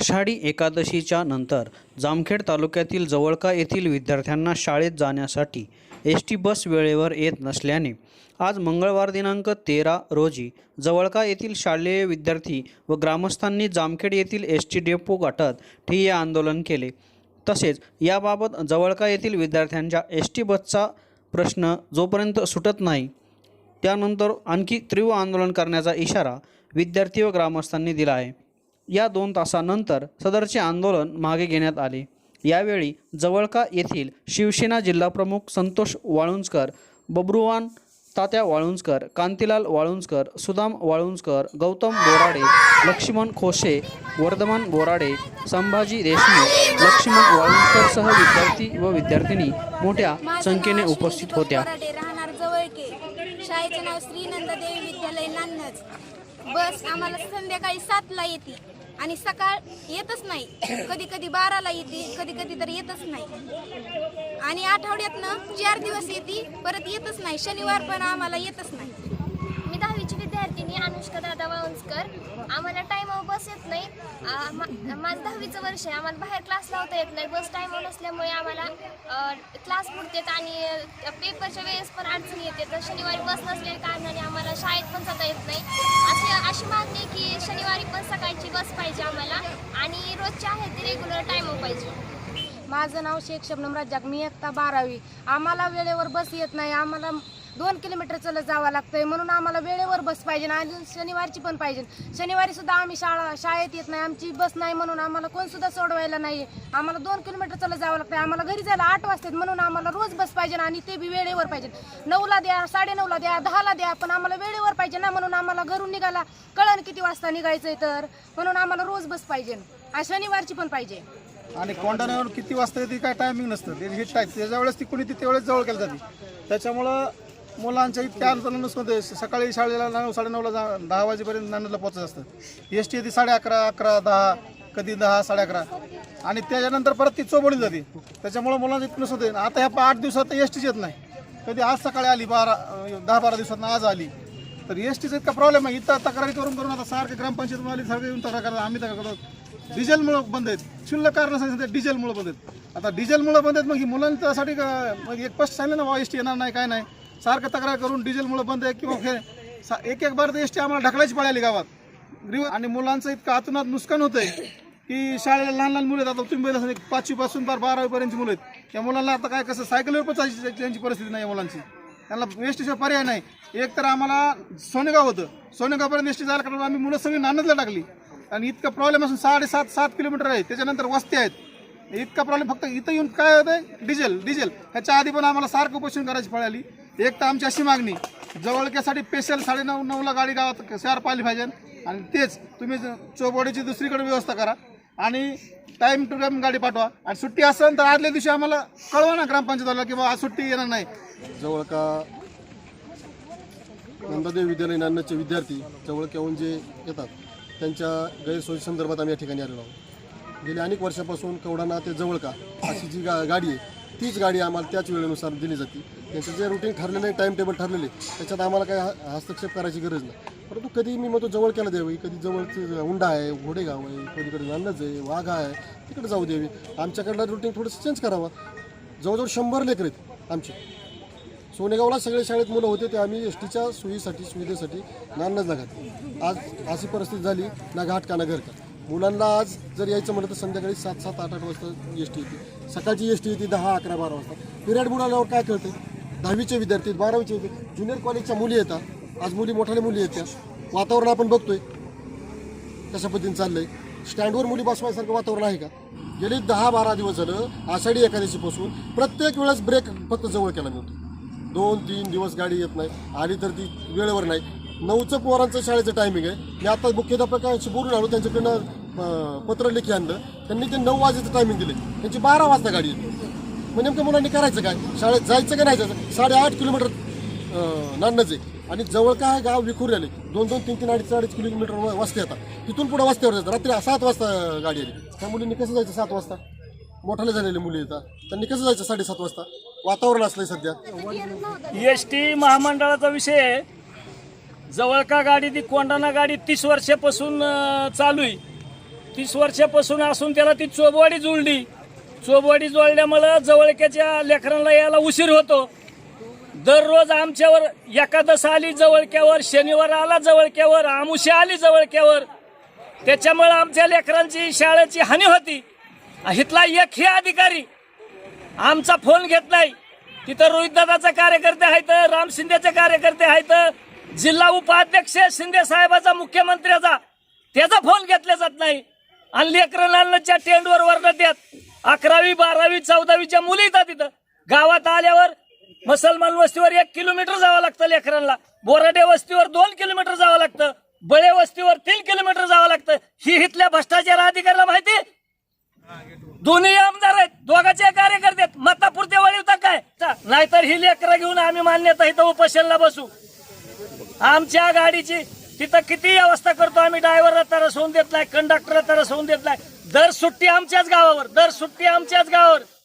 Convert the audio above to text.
आषाढी एकादशीच्या नंतर जामखेड तालुक्यातील जवळका येथील विद्यार्थ्यांना शाळेत जाण्यासाठी एस टी बस वेळेवर येत नसल्याने आज मंगळवार दिनांक तेरा रोजी जवळका येथील शालेय विद्यार्थी व ग्रामस्थांनी जामखेड येथील एस टी डेपो गाठत ठिय्या आंदोलन केले. तसेच याबाबत जवळका येथील विद्यार्थ्यांच्या एस टी बसचा प्रश्न जोपर्यंत सुटत नाही त्यानंतर आणखी तीव्र आंदोलन करण्याचा इशारा विद्यार्थी व ग्रामस्थांनी दिला आहे. या दोन तासानंतर सदरचे आंदोलन मागे घेण्यात आले. यावेळी जवळका येथील शिवसेना जिल्हाप्रमुख संतोष वाळुंजकर बब्रुवान तात्या वाळुंजकर कांतीलाल वाळुंजकर सुदाम वाळुंजकर गौतम बोराडे लक्ष्मण खोशे वर्धमान बोराडे संभाजी देशमुख लक्ष्मण वाळुंजकरसह विद्यार्थी व विद्यार्थिनी मोठ्या संख्येने उपस्थित होत्या. शाळेचे नाव श्री नंददेवी विद्यालय नांदच बस आम्हाला संध्याकाळी सातला येते. आणि सकाळ येतच नाही. कधी कधी बाराला येते कधी कधी तर येतच नाही. आणि आठवड्यातनं चार दिवस येते परत येतच नाही. शनिवार पण आम्हाला येतच नाही. मी दहावीची विद्यार्थिनी अनुष्का दादा वाळुंजकर आम्हाला टायमावर बस येत नाही. मा- माझं दहावीचं वर्ष आहे. आम्हाला बाहेर क्लास लावता येत नाही. बस टायमावर नसल्यामुळे आम्हाला क्लास बुडतात आणि पेपरच्या वेळेस पण अडचणी येते. तर शनिवारी बस नसलेल्या कारणाने आम्हाला शाळेत पण जाता येत नाही. शनिवारी पण सकाळची बस पाहिजे आम्हाला. आणि रोजच्या आहे ती रेग्युलर टाईमावर पाहिजे. माझं नाव शेख शबनम रज्जाक. मी एकता बारावी. आम्हाला वेळेवर बस येत नाही. आम्हाला दोन किलोमीटर चलत जावं लागतंय. म्हणून आम्हाला वेळेवर बस पाहिजे आणि शनिवारची पण पाहिजे. शनिवारी सुद्धा आम्ही शाळा शाळेत येत नाही. आमची बस नाही म्हणून आम्हाला कोण सुद्धा सोडवायला नाही आम्हाला दोन किलोमीटर चलत जावं लागतंय. आम्हाला घरी जायला आठ वाजतात. म्हणून आम्हाला रोज बस पाहिजे आणि ते बी वेळेवर पाहिजे. नऊला द्या साडेनऊला द्या दहाला द्या. पण आम्हाला वेळेवर पाहिजे ना. म्हणून आम्हाला घरून निघायला कळण किती वाजता निघायचंय तर. म्हणून आम्हाला रोज बस पाहिजे. आणि शनिवारची पण पाहिजे. आणि कोंडाण्यावर किती वाजता येते? काय टायमिंग नसतं. ते हे टाय त्याच्या वेळेस ती कुणी ती त्यावेळेस जवळ केलं जाते. त्याच्यामुळं मुलांच्या इतक्या आंदोलन नसतं सकाळी शाळेला नऊ साडेनऊला जा दहा वाजेपर्यंत नांदला पोचत असतं एस टी येते साडे अकरा अकरा दहा कधी दहा साडे अकरा. आणि त्याच्यानंतर परत ती चोबळी जाते. त्याच्यामुळं मुलांचं इतकं होते आता ह्या आठ दिवसात एस टीच येत नाही. कधी आज सकाळी आली बारा दहा बारा दिवसात आज आली. तर एस टीचा इतका प्रॉब्लेम आहे. इथं तक्रारी करून करून आता सारखे ग्रामपंचायत आली सारखे येऊन तक्रार करतात आम्ही तक्रार करतो. डिझेलमुळं बंद आहेत. शुल्लक कारण सांगितलं डिझेलमुळं बंद आहेत. आता डिझेलमुळं बंद आहेत मग ही मुलांच्यासाठी का- मग एक पस्ट सांगितलं ना एस टी येणार नाही काय नाही. सारखं तक्रार करून डिझेलमुळं बंद आहे किंवा हे सा- एक एक बार एस टी आम्हाला ढकलायची पळायली गावात. ग्रीव आणि मुलांचं इतकं आतुनात नुकसान होतंय की शाळेला लहान लहान मुलं आहेत. आता तुम्ही बघितलं असेल, पाचवी पासून बारावीपर्यंतची मुलं आहेत. त्या मुलांना आता काय कसं सायकलवर पण जायची त्यांची परिस्थिती नाही मुलांची. त्यांना एस पर्याय नाही. एक तर आम्हाला सोनेगाव होतं. सोनेगावपर्यंत एस टी जायला कारण आम्ही मुलं सगळी नानदला टाकली. आणि इतका प्रॉब्लेम असून साडेसात सात किलोमीटर आहे त्याच्यानंतर वस्ती आहेत. इतका प्रॉब्लेम फक्त इथं येऊन काय होतं डिझेल डिझेल. ह्याच्या आधी पण आम्हाला सारखं उपोषण करायची फळ आली एक तर आमची अशी मागणी जवळक्यासाठी स्पेशल साडेनऊ नऊला गाडी गावात शार्प पाहिली पाहिजे. आणि तेच तुम्ही ज- चौबोडीची दुसरीकडे व्यवस्था करा. आणि टाईम टू टाईम गाडी पाठवा. आणि सुट्टी असेल तर आदल्या दिवशी आम्हाला कळवा ना ग्रामपंचायतला की बाबा आज सुट्टी येणार नाही. जवळ का नंदादेव विद्यालय नांदचे विद्यार्थी जवळक्याहून जे येतात त्यांच्या गैरसोयी संदर्भात आम्ही या ठिकाणी आलेलो आहोत. गेल्या अनेक वर्षापासून कवडाना ते जवळ का अशी जी गा गाडी आहे तीच गाडी आम्हाला त्याच वेळेनुसार दिली जाते. त्यांचं जे रुटीन ठरलेलं आहे टाईम टेबल ठरलेले त्याच्यात आम्हाला काही हस्तक्षेप करायची गरज नाही. परंतु कधी मी म्हणतो जवळ केला द्यावी कधी जवळचं हुंडा आहे घोडेगाव आहे कधीकडे नांदच आहे वाघा आहे तिकडे जाऊ द्यावी. आमच्याकडलं रुटीन थोडंसं चेंज करावं. जवळजवळ शंभर लेकर आहेत आमचे. सोनेगावला सगळे शाळेत मुलं होते ते आम्ही एस टीच्या सोयीसाठी सुविधेसाठी नांदला घातले. आज अशी परिस्थिती झाली ना घाट का ना घर का. मुलांना आज जर यायचं म्हटलं तर संध्याकाळी सात सात आठ आठ वाजता एस टी येते. सकाळची एस टी येते दहा अकरा बारा वाजता. पिरियड बुडाल्यावर काय कळते? दहावीचे विद्यार्थी बारावीचे विद्यार्थी ज्युनियर कॉलेजच्या मुली येतात. आज मुली मोठ्याने मुली येत्या. वातावरण आपण बघतोय. कशा पद्धतीने चाललंय? स्टँडवर मुली बसवायसारखं वातावरण आहे का? गेली दहा बारा दिवस झालं आषाढी एकादशीपासून प्रत्येक वेळेस ब्रेक फक्त जवळ केला मिळतो दोन तीन दिवस गाडी येत नाही. आली तर ती वेळेवर नाही. नऊचं पोरांचं शाळेचं टायमिंग आहे. मी आता मुख्याध्यापकांशी बोलून आलो. त्यांच्याकडनं पत्र लेखी आणलं. त्यांनी ते नऊ वाजेचं टायमिंग दिले. त्यांची बारा वाजता गाडी येते. मग नेमकं मुलांनी करायचं काय? शाळेत जायचं का नाही जायचं? साडेआठ किलोमीटर नांदच आहे आणि जवळ काय गाव विखुर आले. दोन दोन तीन तीन अडीच अडीच किलोमीटर व- येतात तिथून पुढे वस्त्यावर जातात रात्री सात वाजता गाडी आली. त्या मुलींनी कसं जायचं सात वाजता? मोठाले झालेले मुली येतात त्यांनी कसं जायचं साडेसात वाजता? वातावरण असलंय सध्या. एस टी महामंडळाचा विषय आहे. जवळ का गाडी ती कोंडाणा गाडी तीस वर्षापासून चालू आहे. तीस वर्षापासून असून त्याला ती चोबवाडी जुळली. चोबवाडी जोडल्यामुळं जवळक्याच्या लेकरांना यायला उशीर होतो. दररोज आमच्यावर एकादश आली जवळक्यावर शनिवार आला जवळक्यावर आमुशी आली जवळक्यावर. त्याच्यामुळं आमच्या लेकरांची शाळेची हानी होती. इथला हे अधिकारी. आमचा फोन घेत नाही. तिथं रोहितदादाचा कार्यकर्ते आहेत राम शिंदेचे कार्यकर्ते आहेत जिल्हा उपाध्यक्ष शिंदे साहेबाचा मुख्यमंत्र्याचा. त्याचा फोन घेतला जात नाही. आणि लेकरांच्या टेंडवर वर्ण देत अकरावी बारावी चौदावीच्या मुली येतात तिथं. गावात आल्यावर मुसलमान वस्तीवर एक किलोमीटर जावं लागतं लेकरांना. बोराडे वस्तीवर दोन किलोमीटर जावं लागतं. बळे वस्तीवर तीन किलोमीटर जावं लागतं. ही इथल्या भ्रष्टाचार अधिकाऱ्याला माहिती? आहे? दोन्ही आमदार आहेत. दोघांचे कार्यकर्ते आहेत. मतापुरते वळीवता काय? चा, नाहीतर ही लेकरं घेऊन आम्ही मान्यता इथं उपोषणला बसू. आमच्या गाडीची तिथं किती व्यवस्था करतो आम्ही? ड्रायव्हरला त्रास होऊन देत नाही कंडक्टरला त्रास होऊन देत नाही. दर सुट्टी आमच्याच गावावर दर सुट्टी आमच्याच गावावर.